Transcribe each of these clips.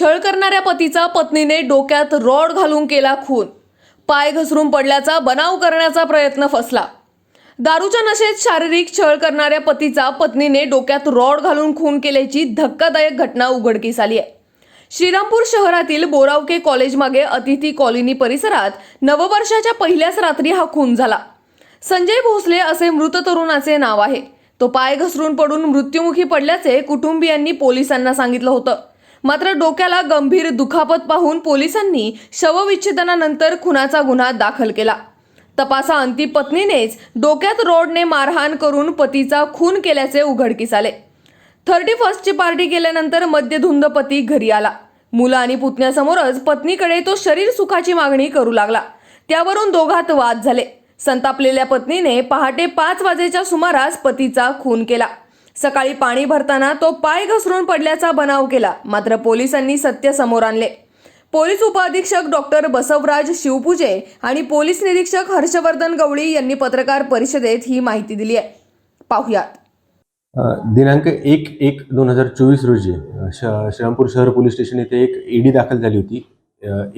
छळ करणाऱ्या पतीचा पत्नीने डोक्यात रॉड घालून केला खून. पाय घसरून पडल्याचा बनाव करण्याचा प्रयत्न फसला. दारूच्या नशेत शारीरिक छळ करणाऱ्या पतीचा पत्नीने डोक्यात रॉड घालून खून केल्याची धक्कादायक घटना उघडकीस आली आहे श्रीरामपूर शहरातील बोरावके कॉलेजमागे अतिथी कॉलनी परिसरात नववर्षाच्या पहिल्याच रात्री हा खून झाला. संजय भोसले असे मृत तरुणाचे नाव आहे. तो पाय घसरून पडून मृत्युमुखी पडल्याचे कुटुंबियांनी पोलिसांना सांगितलं होतं. मात्र डोक्याला गंभीर दुखापत पाहून पोलिसांनी शवविच्छेदनानंतर खुनाचा गुन्हा दाखल केला. तपासाअंती पत्नीनेच डोक्यात रोडने मारहाण करून पतीचा खून केल्याचे उघडकीस आले. थर्टी फर्स्टची पार्टी केल्यानंतर मद्यधुंद पती घरी आला. मुलं आणि पुतण्यासमोरच पत्नीकडे तो शरीर सुखाची मागणी करू लागला. त्यावरून दोघात वाद झाले. संतापलेल्या पत्नीने पहाटे पाच वाजेच्या सुमारास पतीचा खून केला. सकाळी पाणी भरताना तो पाय घसरून पडल्याचा बनाव केला. मात्र पोलिसांनी सत्य समोर आणले. पोलीस उपअधीक्षक डॉक्टर बसवराज शिवपूजे आणि पोलीस निरीक्षक हर्षवर्धन गवळी यांनी पत्रकार परिषदेत ही माहिती दिली आहे. पाहुयात. दिनांक एक एक दोन हजार चोवीस रोजी श श्रीरामपूर शहर पोलीस स्टेशन येथे एक ईडी दाखल झाली होती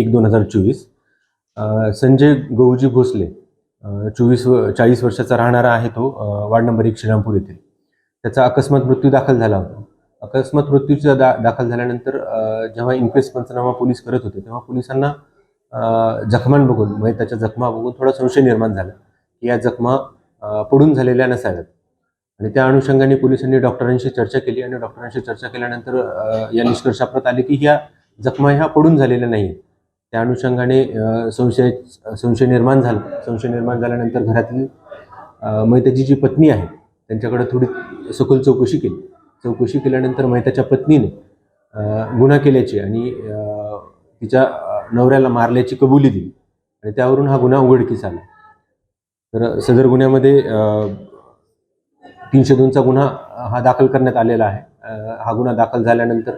एक दोन हजार चोवीस. संजय गौजी भोसले चोवीस व चाळीस वर्षाचा राहणारा आहे तो वार्ड नंबर एक श्रीरामपूर येथे. त्याचा अकस्मात मृत्यू दाखल झाला होता. अकस्मात मृत्यूचा दा दाखल झाल्यानंतर जेव्हा इन्क्वेस्ट पंचनामा पोलीस करत होते तेव्हा पोलिसांना जखमान जखमां बघून म्हणजे त्याच्या जखमा बघून थोडा संशय निर्माण झाला की या जखमा पडून झालेल्या नसाव्यात. आणि त्या अनुषंगाने पोलिसांनी डॉक्टरांशी चर्चा केली आणि डॉक्टरांशी चर्चा केल्यानंतर या निष्कर्षाप्रत आले की ह्या जखमा ह्या पडून झालेल्या नाही त्या अनुषंगाने संशय संशय निर्माण झाला संशय निर्माण झाल्यानंतर घरातली अ, म्हणजे मैताची जी पत्नी आहे त्यांच्याकडे थोडी सखोल चौकशी केली. चौकशी केल्यानंतर मैताच्या पत्नीने गुन्हा केल्याची आणि तिच्या नवऱ्याला मारल्याची कबुली दिली आणि त्यावरून हा गुन्हा उघडकीस आला. तर सदर गुन्ह्यामध्ये तीनशे दोनचा गुन्हा हा दाखल करण्यात आलेला आहे. हा गुन्हा दाखल झाल्यानंतर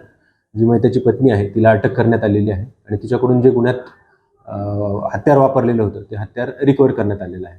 जी मैत्याची पत्नी आहे तिला अटक करण्यात आलेली आहे आणि तिच्याकडून जे गुन्ह्यात हत्यार वापरलेलं होतं ते हत्यार रिकवर करण्यात आलेलं आहे.